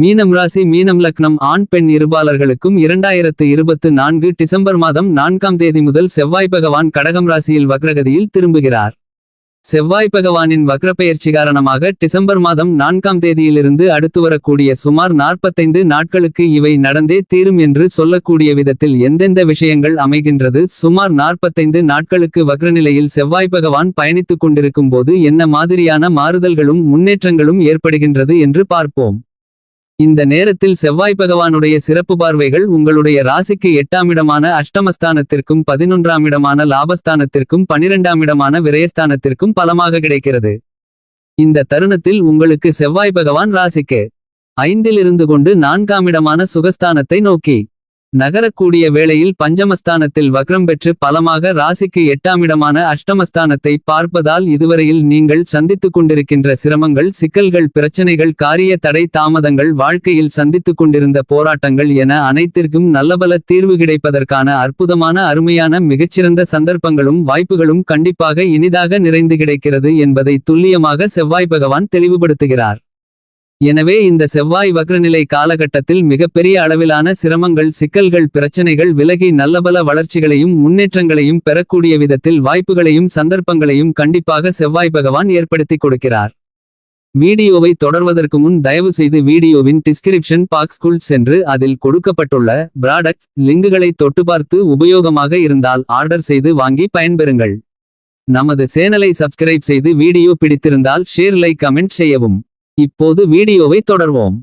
மீனம் ராசி மீனம் லக்னம் ஆண் பெண் இருபாலர்களுக்கும் இரண்டாயிரத்து இருபத்து நான்கு டிசம்பர் மாதம் நான்காம் தேதி முதல் செவ்வாய் பகவான் கடகம் ராசியில் வக்ரகதியில் திரும்புகிறார். செவ்வாய் பகவானின் வக்ரப்பெயர்ச்சி காரணமாக டிசம்பர் மாதம் நான்காம் தேதியிலிருந்து அடுத்து வரக்கூடிய சுமார் நாற்பத்தைந்து நாட்களுக்கு இவை நடந்தே தீரும் என்று சொல்லக்கூடிய விதத்தில் எந்தெந்த விஷயங்கள் அமைகின்றது சுமார் நாற்பத்தைந்து நாட்களுக்கு வக்ரநிலையில் செவ்வாய் பகவான் பயணித்துக் கொண்டிருக்கும் போது என்ன மாதிரியான மாறுதல்களும் முன்னேற்றங்களும் ஏற்படுகின்றது என்று பார்ப்போம். இந்த நேரத்தில் செவ்வாய் பகவானுடைய சிறப்பு பார்வைகள் உங்களுடைய ராசிக்கு எட்டாம் இடமான அஷ்டமஸ்தானத்திற்கும் பதினொன்றாம் இடமான லாபஸ்தானத்திற்கும் பனிரெண்டாம் இடமான விரயஸ்தானத்திற்கும் பலமாக கிடைக்கிறது. இந்த தருணத்தில் உங்களுக்கு செவ்வாய் பகவான் ராசிக்கு ஐந்திலிருந்து கொண்டு நான்காம் இடமான சுகஸ்தானத்தை நோக்கி நகரக்கூடிய வேளையில் பஞ்சமஸ்தானத்தில் வக்ரம் பெற்று பலமாக ராசிக்கு எட்டாம் இடமான அஷ்டமஸ்தானத்தை பார்ப்பதால் இதுவரையில் நீங்கள் சந்தித்துக் கொண்டிருக்கின்ற சிரமங்கள் சிக்கல்கள் பிரச்சனைகள் காரிய தடை தாமதங்கள் வாழ்க்கையில் சந்தித்துக் கொண்டிருந்த போராட்டங்கள் என அனைத்திற்கும் நல்லபல தீர்வு கிடைப்பதற்கான அற்புதமான அருமையான மிகச்சிறந்த சந்தர்ப்பங்களும் வாய்ப்புகளும் கண்டிப்பாக இனிதாக நிறைந்து கிடைக்கிறது என்பதை துல்லியமாக செவ்வாய் பகவான் தெளிவுபடுத்துகிறார். எனவே இந்த செவ்வாய் வக்ரநிலை காலகட்டத்தில் மிகப்பெரிய அளவிலான சிரமங்கள் சிக்கல்கள் பிரச்சனைகள் விலகி நல்லபல வளர்ச்சிகளையும் முன்னேற்றங்களையும் பெறக்கூடிய விதத்தில் வாய்ப்புகளையும் சந்தர்ப்பங்களையும் கண்டிப்பாக செவ்வாய் பகவான் ஏற்படுத்திக் கொடுக்கிறார். வீடியோவை தொடர்வதற்கு முன் தயவு செய்து வீடியோவின் டிஸ்கிரிப்ஷன் பாக்ஸ்குள் சென்று அதில் கொடுக்கப்பட்டுள்ள ப்ராடக்ட் லிங்குகளை தொட்டு பார்த்து உபயோகமாக இருந்தால் ஆர்டர் செய்து வாங்கி பயன்பெறுங்கள். நமது சேனலை சப்ஸ்கிரைப் செய்து வீடியோ பிடித்திருந்தால் ஷேர் லைக் கமெண்ட் செய்யவும். இப்போது வீடியோவை தொடர்வோம்.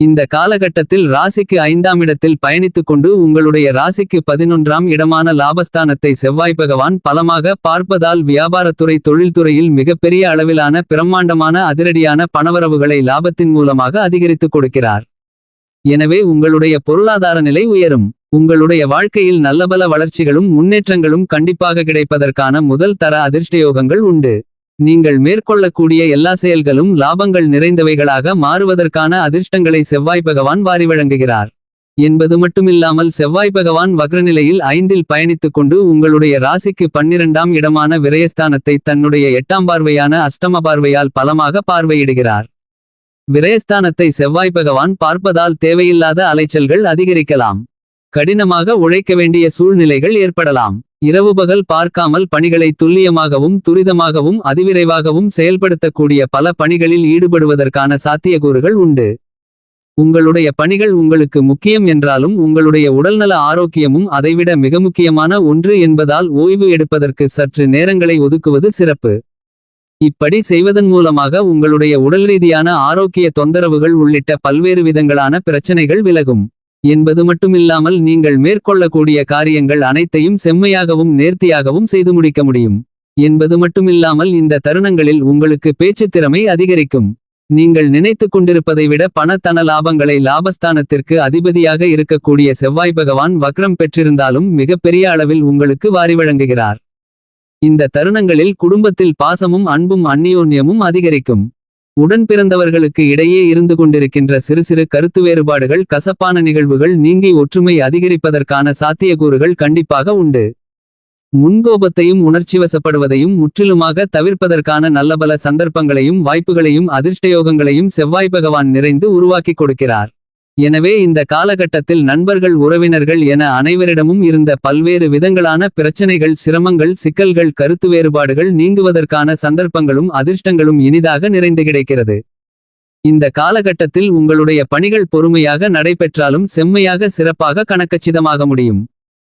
இந்த காலகட்டத்தில் ராசிக்கு ஐந்தாம் இடத்தில் பயணித்துக் கொண்டு உங்களுடைய ராசிக்கு பதினொன்றாம் இடமான லாபஸ்தானத்தை செவ்வாய் பகவான் பலமாக பார்ப்பதால் வியாபாரத்துறை தொழில்துறையில் மிகப்பெரிய அளவிலான பிரம்மாண்டமான அதிரடியான பணவரவுகளை லாபத்தின் மூலமாக அதிகரித்துக் கொடுக்கிறார். எனவே உங்களுடைய பொருளாதார நிலை உயரும். உங்களுடைய வாழ்க்கையில் நல்லபல வளர்ச்சிகளும் முன்னேற்றங்களும் கண்டிப்பாக கிடைப்பதற்கான முதல் தர அதிர்ஷ்டயோகங்கள் உண்டு. நீங்கள் மேற்கொள்ளக்கூடிய எல்லா செயல்களும் லாபங்கள் நிறைந்தவைகளாக மாறுவதற்கான அதிர்ஷ்டங்களை செவ்வாய் பகவான் வாரி வழங்குகிறார். என்பது மட்டுமில்லாமல் செவ்வாய் பகவான் வக்ரநிலையில் ஐந்தில் பயணித்துக் கொண்டு உங்களுடைய ராசிக்கு பன்னிரண்டாம் இடமான விரயஸ்தானத்தை தன்னுடைய எட்டாம் பார்வையான அஷ்டம பார்வையால் பலமாக பார்வையிடுகிறார். விரயஸ்தானத்தை செவ்வாய் பகவான் பார்ப்பதால் தேவையில்லாத அலைச்சல்கள் அதிகரிக்கலாம். கடினமாக உழைக்க வேண்டிய சூழ்நிலைகள் ஏற்படலாம். இரவு பகல் பார்க்காமல் பணிகளை துல்லியமாகவும் துரிதமாகவும் அதிவிரைவாகவும் செயல்படுத்தக்கூடிய பல பணிகளில் ஈடுபடுவதற்கான சாத்தியக்கூறுகள் உண்டு. உங்களுடைய பணிகள் உங்களுக்கு முக்கியம் என்றாலும் உங்களுடைய உடல்நல ஆரோக்கியமும் அதைவிட மிக முக்கியமான ஒன்று என்பதால் ஓய்வு எடுப்பதற்கு சற்று நேரங்களை ஒதுக்குவது சிறப்பு. இப்படி செய்வதன் மூலமாக உங்களுடைய உடல் ரீதியான ஆரோக்கிய தொந்தரவுகள் உள்ளிட்ட பல்வேறு விதங்களான பிரச்சனைகள் விலகும். என்பது மட்டுமில்லாமல் நீங்கள் மேற்கொள்ளக்கூடிய காரியங்கள் அனைத்தையும் செம்மையாகவும் நேர்த்தியாகவும் செய்து முடிக்க முடியும். என்பது மட்டுமில்லாமல் இந்த தருணங்களில் உங்களுக்கு பேச்சுத் திறமை அதிகரிக்கும். நீங்கள் நினைத்துக் கொண்டிருப்பதை விட பணத்தன லாபங்களை லாபஸ்தானத்திற்கு அதிபதியாக இருக்கக்கூடிய செவ்வாய் பகவான் வக்ரம் பெற்றிருந்தாலும் மிகப்பெரிய அளவில் உங்களுக்கு வாரி வழங்குகிறார். இந்த தருணங்களில் குடும்பத்தில் பாசமும் அன்பும் அந்நியோன்யமும் அதிகரிக்கும். உடன் பிறந்தவர்களுக்கு இடையே இருந்து கொண்டிருக்கின்ற சிறு சிறு கருத்து வேறுபாடுகள் கசப்பான நிகழ்வுகள் நீங்கி ஒற்றுமை அதிகரிப்பதற்கான சாத்தியக்கூறுகள் கண்டிப்பாக உண்டு. முன்கோபத்தையும் உணர்ச்சிவசப்படுவதையும் முற்றிலுமாக தவிர்ப்பதற்கான நல்லபல சந்தர்ப்பங்களையும் வாய்ப்புகளையும் அதிர்ஷ்டயோகங்களையும் செவ்வாய் பகவான் நிறைந்து உருவாக்கிக் கொடுக்கிறார். எனவே இந்த காலகட்டத்தில் நண்பர்கள் உறவினர்கள் என அனைவரிடமும் இருந்த பல்வேறு விதங்களான பிரச்சனைகள் சிரமங்கள் சிக்கல்கள் கருத்து வேறுபாடுகள் நீங்குவதற்கான சந்தர்ப்பங்களும் அதிர்ஷ்டங்களும் இனிதாக நிறைந்து கிடைக்கிறது. இந்த காலகட்டத்தில் உங்களுடைய பணிகள் பொறுமையாக நடைபெற்றாலும் செம்மையாக சிறப்பாக கணக்கச்சிதமாக முடியும்.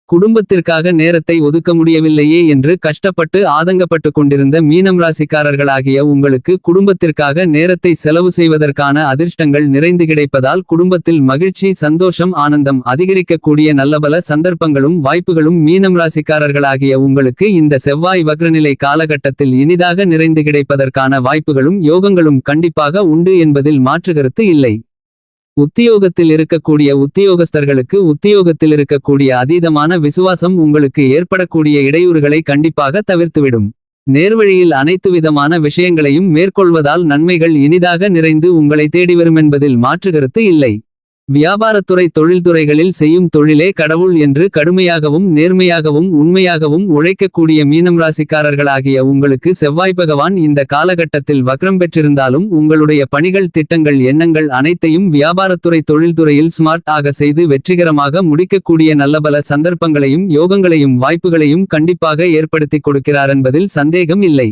குடும்பத்திற்காக நேரத்தை ஒதுக்க முடியவில்லையே என்று கஷ்டப்பட்டு ஆதங்கப்பட்டு கொண்டிருந்த மீனம் ராசிக்காரர்களாகிய உங்களுக்கு குடும்பத்திற்காக நேரத்தை செலவு செய்வதற்கான அதிர்ஷ்டங்கள் நிறைந்து கிடைப்பதால் குடும்பத்தில் மகிழ்ச்சி சந்தோஷம் ஆனந்தம் அதிகரிக்கக்கூடிய நல்லபல சந்தர்ப்பங்களும் வாய்ப்புகளும் மீனம் ராசிக்காரர்களாகிய உங்களுக்கு இந்த செவ்வாய் வக்ரநிலை காலகட்டத்தில் இனிதாக நிறைந்து கிடைப்பதற்கான வாய்ப்புகளும் யோகங்களும் கண்டிப்பாக உண்டு என்பதில் மாற்றுகருத்து இல்லை. உத்தியோகத்தில் இருக்கக்கூடிய உத்தியோகஸ்தர்களுக்கு உத்தியோகத்தில் இருக்கக்கூடிய அதீதமான விசுவாசம் உங்களுக்கு ஏற்படக்கூடிய இடையூறுகளை கண்டிப்பாக தவிர்த்துவிடும். நேர்வழியில் அனைத்து விதமான விஷயங்களையும் மேற்கொள்வதால் நன்மைகள் இனிதாக நிறைந்து உங்களை தேடிவருமென்பதில் மாற்றுகருத்து இல்லை. வியாபாரத்துறை தொழில்துறைகளில் செய்யும் தொழிலே கடவுள் என்று கடுமையாகவும் நேர்மையாகவும் உண்மையாகவும் உழைக்கக்கூடிய மீனம் ராசிக்காரர்களாகிய உங்களுக்கு செவ்வாய் பகவான் இந்த காலகட்டத்தில் வக்ரம் பெற்றிருந்தாலும் உங்களுடைய பணிகள் திட்டங்கள் எண்ணங்கள் அனைத்தையும் வியாபாரத்துறை தொழில்துறையில் ஸ்மார்ட் ஆக செய்து வெற்றிகரமாக முடிக்கக்கூடிய நல்லபல சந்தர்ப்பங்களையும் யோகங்களையும் வாய்ப்புகளையும் கண்டிப்பாக ஏற்படுத்திக் கொடுக்கிறார் என்பதில் சந்தேகம் இல்லை.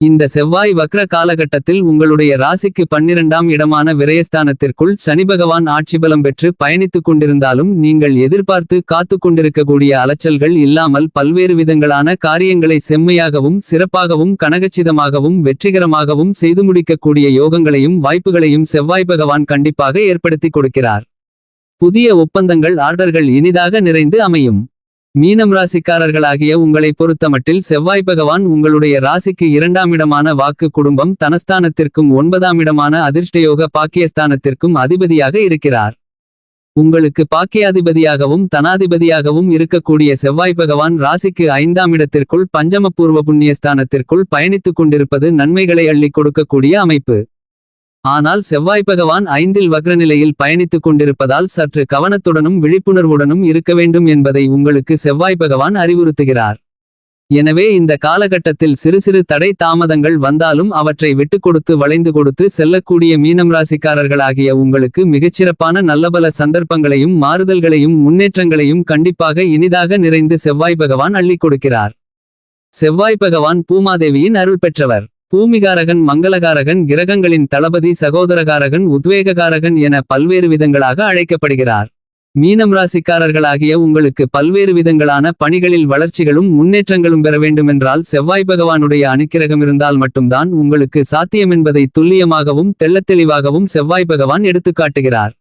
இந்த செவ்வாய் வக்ர காலகட்டத்தில் உங்களுடைய ராசிக்கு பன்னிரண்டாம் இடமான விரயஸ்தானத்திற்குள் சனி பகவான் ஆட்சிபலம் பெற்று பயணித்துக் கொண்டிருந்தாலும் நீங்கள் எதிர்பார்த்து காத்து கொண்டிருக்கக்கூடிய அலைச்சல்கள் இல்லாமல் பல்வேறு விதங்களான காரியங்களை செம்மையாகவும் சிறப்பாகவும் கனகச்சிதமாகவும் வெற்றிகரமாகவும் செய்து முடிக்கக்கூடிய யோகங்களையும் வாய்ப்புகளையும் செவ்வாய் பகவான் கண்டிப்பாக ஏற்படுத்திக் கொடுக்கிறார். புதிய ஒப்பந்தங்கள் ஆர்டர்கள் இனிதாக நிறைந்து அமையும். மீனம் ராசிக்காரர்களாகிய உங்களை பொறுத்தமட்டில் செவ்வாய் பகவான் உங்களுடைய ராசிக்கு இரண்டாம் இடமான வாக்கு குடும்பம் தனஸ்தானத்திற்கும் ஒன்பதாம் இடமான அதிர்ஷ்டயோக பாக்கியஸ்தானத்திற்கும் அதிபதியாக இருக்கிறார். உங்களுக்கு பாக்கியாதிபதியாகவும் தனாதிபதியாகவும் இருக்கக்கூடிய செவ்வாய் பகவான் ராசிக்கு ஐந்தாம் இடத்திற்குள் பஞ்சமபூர்வ புண்ணியஸ்தானத்திற்குள் பயணித்துக் கொண்டிருப்பது நன்மைகளை அள்ளிக் கொடுக்கக்கூடிய அமைப்பு. ஆனால் செவ்வாய் பகவான் ஐந்தில் வக்ரநிலையில் பயணித்துக் கொண்டிருப்பதால் சற்று கவனத்துடனும் விழிப்புணர்வுடனும் இருக்க வேண்டும் என்பதை உங்களுக்கு செவ்வாய் பகவான் அறிவுறுத்துகிறார். எனவே இந்த காலகட்டத்தில் சிறு சிறு தடை தாமதங்கள் வந்தாலும் அவற்றை விட்டுக் கொடுத்து வளைந்து கொடுத்து செல்லக்கூடிய மீனம் ராசிக்காரர்களாகிய உங்களுக்கு மிகச்சிறப்பான நல்லபல சந்தர்ப்பங்களையும் மாறுதல்களையும் முன்னேற்றங்களையும் கண்டிப்பாக இனிதாக நிறைந்து செவ்வாய் பகவான் அள்ளிக் கொடுக்கிறார். செவ்வாய் பகவான் பூமாதேவியின் அருள் பெற்றவர். பூமிகாரகன் மங்களகாரகன் கிரகங்களின் தளபதி சகோதரகாரகன் உத்வேககாரகன் என பல்வேறு விதங்களாக அழைக்கப்படுகிறார். மீனம் ராசிக்காரர்களாகிய உங்களுக்கு பல்வேறு விதங்களான பணிகளில் வளர்ச்சிகளும் முன்னேற்றங்களும் பெற வேண்டுமென்றால் செவ்வாய் பகவானுடைய அனுக்கிரகம் இருந்தால் மட்டும்தான் உங்களுக்கு சாத்தியமென்பதை துல்லியமாகவும் தெள்ளத்தெளிவாகவும் செவ்வாய் பகவான் எடுத்துக்காட்டுகிறார்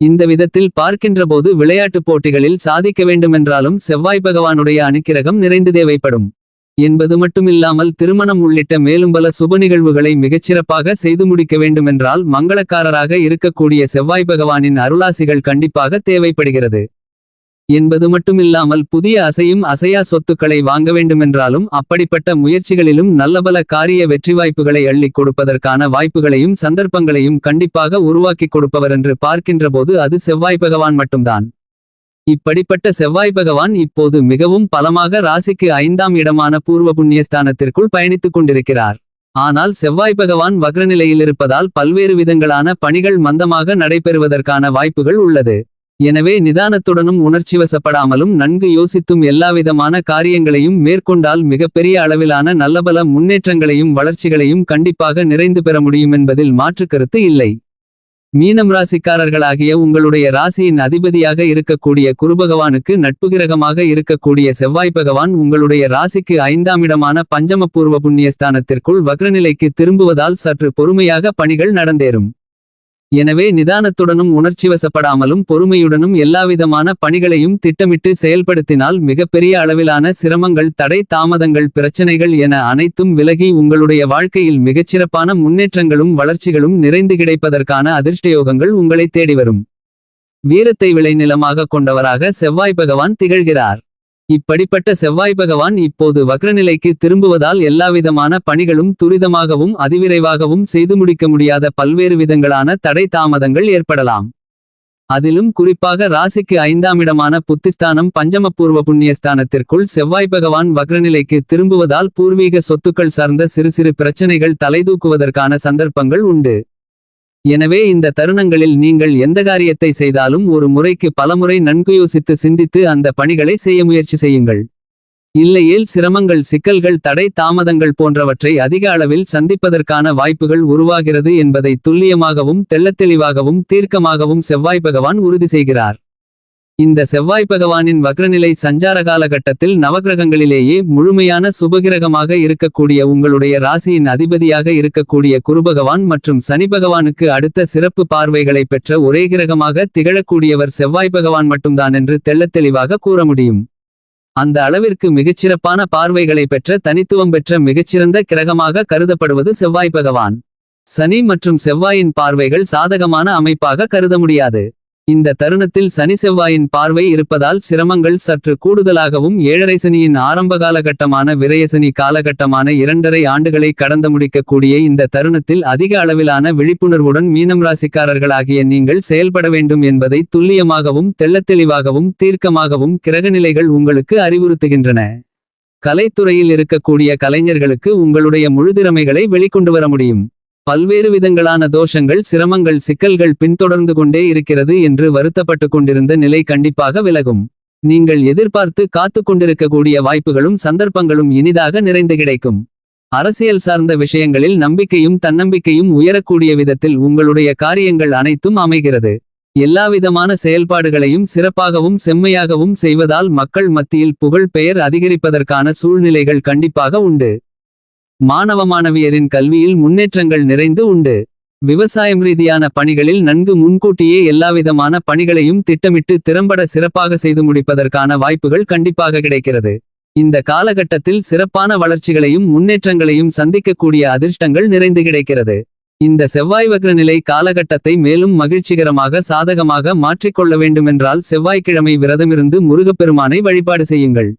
இந்த விதத்தில் பார்க்கின்றபோது விளையாட்டுப் போட்டிகளில் சாதிக்க வேண்டுமென்றாலும் செவ்வாய் பகவானுடைய அனுக்கிரகம் நிறைந்து தேவைப்படும். என்பது மட்டுமில்லாமல் திருமணம் உள்ளிட்ட மேலும் பல சுப நிகழ்வுகளை மிகச்சிறப்பாக செய்து முடிக்க வேண்டுமென்றால் மங்களக்காரராக இருக்கக்கூடிய செவ்வாய் பகவானின் அருளாசிகள் கண்டிப்பாக தேவைப்படுகிறது. என்பது மட்டுமில்லாமல் புதிய அசையும் அசையா சொத்துக்களை வாங்க வேண்டுமென்றாலும் அப்படிப்பட்ட முயற்சிகளிலும் நல்லபல காரிய வெற்றி வாய்ப்புகளை அள்ளிக் கொடுப்பதற்கான வாய்ப்புகளையும் சந்தர்ப்பங்களையும் கண்டிப்பாக உருவாக்கி கொடுப்பவர் என்று பார்க்கின்றபோது அது செவ்வாய் பகவான் மட்டும்தான். இப்படிப்பட்ட செவ்வாய் பகவான் இப்போது மிகவும் பலமாக ராசிக்கு ஐந்தாம் இடமான பூர்வ புண்ணியஸ்தானத்திற்குள் பயணித்துக் கொண்டிருக்கிறார். ஆனால் செவ்வாய் பகவான் வக்ரநிலையில் இருப்பதால் பல்வேறு விதங்களான பணிகள் மந்தமாக நடைபெறுவதற்கான வாய்ப்புகள் உள்ளது. எனவே நிதானத்துடனும் உணர்ச்சிவசப்படாமலும் நன்கு யோசித்தும் எல்லாவிதமான காரியங்களையும் மேற்கொண்டால் மிகப்பெரிய அளவிலான நல்லபல முன்னேற்றங்களையும் வளர்ச்சிகளையும் கண்டிப்பாக நிறைந்து பெற முடியும் என்பதில் மாற்றுக் கருத்து இல்லை. மீனம் ராசிக்காரர்களாகிய உங்களுடைய ராசியின் அதிபதியாக இருக்கக்கூடிய குருபகவானுக்கு நட்பு கிரகமாக இருக்கக்கூடிய செவ்வாய் பகவான் உங்களுடைய ராசிக்கு ஐந்தாம் இடமான பஞ்சமபூர்வ புண்ணியஸ்தானத்திற்குள் வக்ரநிலைக்கு திரும்புவதால் சற்று பொறுமையாக பணிகள் நடந்தேறும். எனவே நிதானத்துடனும் உணர்ச்சிவசப்படாமலும் பொறுமையுடனும் எல்லாவிதமான பணிகளையும் திட்டமிட்டு செயல்படுத்தினால் மிகப்பெரிய அளவிலான சிரமங்கள் தடை தாமதங்கள் பிரச்சனைகள் என அனைத்தும் விலகி உங்களுடைய வாழ்க்கையில் மிகச்சிறப்பான முன்னேற்றங்களும் வளர்ச்சிகளும் நிறைந்து கிடைப்பதற்கான அதிர்ஷ்டயோகங்கள் உங்களை தேடி வரும். வீரத்தை விளைநிலமாக கொண்டவராக செவ்வாய் பகவான் திகழ்கிறார். இப்படிப்பட்ட செவ்வாய் பகவான் இப்போது வக்ரநிலைக்கு திரும்புவதால் எல்லாவிதமான பணிகளும் துரிதமாகவும் அதிவிரைவாகவும் செய்து முடிக்க முடியாத பல்வேறு விதங்களான தடை தாமதங்கள் ஏற்படலாம். அதிலும் குறிப்பாக ராசிக்கு ஐந்தாம் இடமான புத்திஸ்தானம் பஞ்சமபூர்வ புண்ணியஸ்தானத்திற்குள் செவ்வாய் பகவான் வக்ரநிலைக்கு திரும்புவதால் பூர்வீக சொத்துக்கள் சார்ந்த சிறு சிறு பிரச்சனைகள் தலைதூக்குவதற்கான சந்தர்ப்பங்கள் உண்டு. எனவே இந்த தருணங்களில் நீங்கள் எந்த காரியத்தை செய்தாலும் ஒரு முறைக்கு பலமுறை நன்கு யோசித்து சிந்தித்து அந்த பணிகளை செய்ய முயற்சி செய்யுங்கள். இல்லையேல் சிரமங்கள் சிக்கல்கள் தடை தாமதங்கள் போன்றவற்றை அதிக அளவில் சந்திப்பதற்கான வாய்ப்புகள் உருவாகிறது என்பதை துல்லியமாகவும் தெள்ளத்தெளிவாகவும் தீர்க்கமாகவும் செவ்வாய் பகவான் உறுதி செய்கிறார். இந்த செவ்வாய் பகவானின் வக்ரநிலை சஞ்சார காலகட்டத்தில் நவகிரகங்களிலேயே முழுமையான சுபகிரகமாக இருக்கக்கூடிய உங்களுடைய ராசியின் அதிபதியாக இருக்கக்கூடிய குருபகவான் மற்றும் சனி பகவானுக்கு அடுத்த சிறப்பு பார்வைகளை பெற்ற ஒரே கிரகமாக திகழக்கூடியவர் செவ்வாய் பகவான் மட்டும்தான் என்று தெள்ளத்தெளிவாக கூற முடியும். அந்த அளவிற்கு மிகச்சிறப்பான பார்வைகளை பெற்ற தனித்துவம் பெற்ற மிகச்சிறந்த கிரகமாக கருதப்படுவது செவ்வாய் பகவான். சனி மற்றும் செவ்வாயின் பார்வைகள் சாதகமான அமைப்பாக கருத முடியாது. இந்த தருணத்தில் சனி செவ்வாயின் பார்வை இருப்பதால் சிரமங்கள் சற்று கூடுதலாகவும் ஏழரை சனியின் ஆரம்ப காலகட்டமான விரயசனி காலகட்டமான இரண்டரை ஆண்டுகளை கடந்து முடிக்கக்கூடிய இந்த தருணத்தில் அதிக அளவிலான விழிப்புணர்வுடன் மீனம் ராசிக்காரர்களாகிய நீங்கள் செயல்பட வேண்டும் என்பதை துல்லியமாகவும் தெள்ளத்தெளிவாகவும் தீர்க்கமாகவும் கிரகநிலைகள் உங்களுக்கு அறிவுறுத்துகின்றன. கலைத்துறையில் இருக்கக்கூடிய கலைஞர்களுக்கு உங்களுடைய முழுதிறமைகளை வெளிக்கொண்டு வர முடியும். பல்வேறு விதங்களான தோஷங்கள் சிரமங்கள் சிக்கல்கள் பின்தொடர்ந்து கொண்டே இருக்கிறது என்று வருத்தப்பட்டு கொண்டிருந்த நிலை கண்டிப்பாக விலகும். நீங்கள் எதிர்பார்த்து காத்து கொண்டிருக்கக்கூடிய வாய்ப்புகளும் சந்தர்ப்பங்களும் இனிதாக நிறைந்து கிடைக்கும். அரசியல் சார்ந்த விஷயங்களில் நம்பிக்கையும் தன்னம்பிக்கையும் உயரக்கூடிய விதத்தில் உங்களுடைய காரியங்கள் அனைத்தும் அமைகிறது. எல்லாவிதமான செயல்பாடுகளையும் சிறப்பாகவும் செம்மையாகவும் செய்வதால் மக்கள் மத்தியில் புகழ் பெயர் அதிகரிப்பதற்கான சூழ்நிலைகள் கண்டிப்பாக உண்டு. மாணவ மாணவியரின் கல்வியில் முன்னேற்றங்கள் நிறைந்து உண்டு. விவசாயம் ரீதியான பணிகளில் நன்கு முன்கூட்டியே எல்லாவிதமான பணிகளையும் திட்டமிட்டு திறம்பட சிறப்பாக செய்து முடிப்பதற்கான வாய்ப்புகள் கண்டிப்பாக கிடைக்கிறது. இந்த காலகட்டத்தில் சிறப்பான வளர்ச்சிகளையும் முன்னேற்றங்களையும் சந்திக்கக்கூடிய அதிர்ஷ்டங்கள் நிறைந்து கிடைக்கிறது. இந்த செவ்வாய் வக்ர நிலை காலகட்டத்தை மேலும் மகிழ்ச்சிகரமாக சாதகமாக மாற்றிக்கொள்ள வேண்டுமென்றால் செவ்வாய்க்கிழமை விரதமிருந்து முருகப்பெருமானை வழிபாடு செய்யுங்கள்.